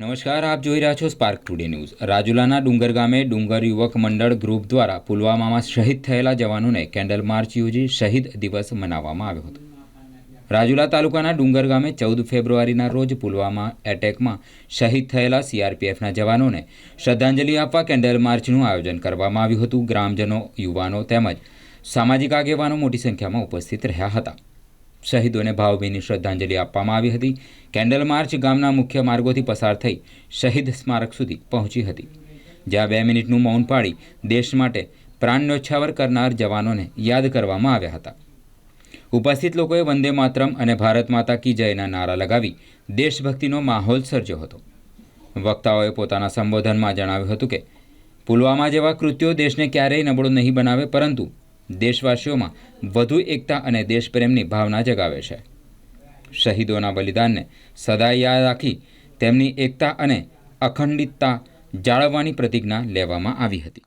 નમસ્કાર, આપ જોઈ રહ્યા છો સ્પાર્ક ટુડે ન્યૂઝ રાજુલાના ડુંગર ગામે ડુંગર યુવક મંડળ ગ્રુપ દ્વારા પુલવામામાં શહીદ થયેલા જવાનોને કેન્ડલ માર્ચ યોજી શહીદ દિવસ મનાવવામાં આવ્યો હતો. રાજુલા તાલુકાના ડુંગર ગામે ચૌદ ફેબ્રુઆરીના રોજ પુલવામા એટેકમાં શહીદ થયેલા સીઆરપીએફના જવાનોને શ્રદ્ધાંજલિ આપવા કેન્ડલ માર્ચનું આયોજન કરવામાં આવ્યું હતું. ગ્રામજનો, યુવાનો તેમજ સામાજિક આગેવાનો મોટી સંખ્યામાં ઉપસ્થિત રહ્યા હતા. શહીદોને ભાવભીની શ્રદ્ધાંજલિ આપવામાં આવી હતી. કેન્ડલ માર્ચ ગામના મુખ્ય માર્ગોથી પસાર થઈ શહીદ સ્મારક સુધી પહોંચી હતી. જ્યાં બે મિનિટનું મૌન પાડી દેશ માટે પ્રાણ ન્યોછાવર કરનાર જવાનોને યાદ કરવામાં આવ્યા હતા. ઉપસ્થિત લોકોએ વંદે માતરમ અને ભારત માતા કી જયના નારા લગાવી દેશભક્તિનો માહોલ સર્જ્યો હતો. વક્તાઓએ પોતાના સંબોધનમાં જણાવ્યું હતું કે, પુલવામા જેવા કૃત્યો દેશને ક્યારેય નબળો નહીં બનાવે, પરંતુ દેશવાસીઓમાં વધુ એકતા અને દેશપ્રેમની ભાવના જગાવે છે. શહીદોના બલિદાનને સદાય યાદ રાખી તેમની એકતા અને અખંડિતતા જાળવવાની પ્રતિજ્ઞા લેવામાં આવી હતી.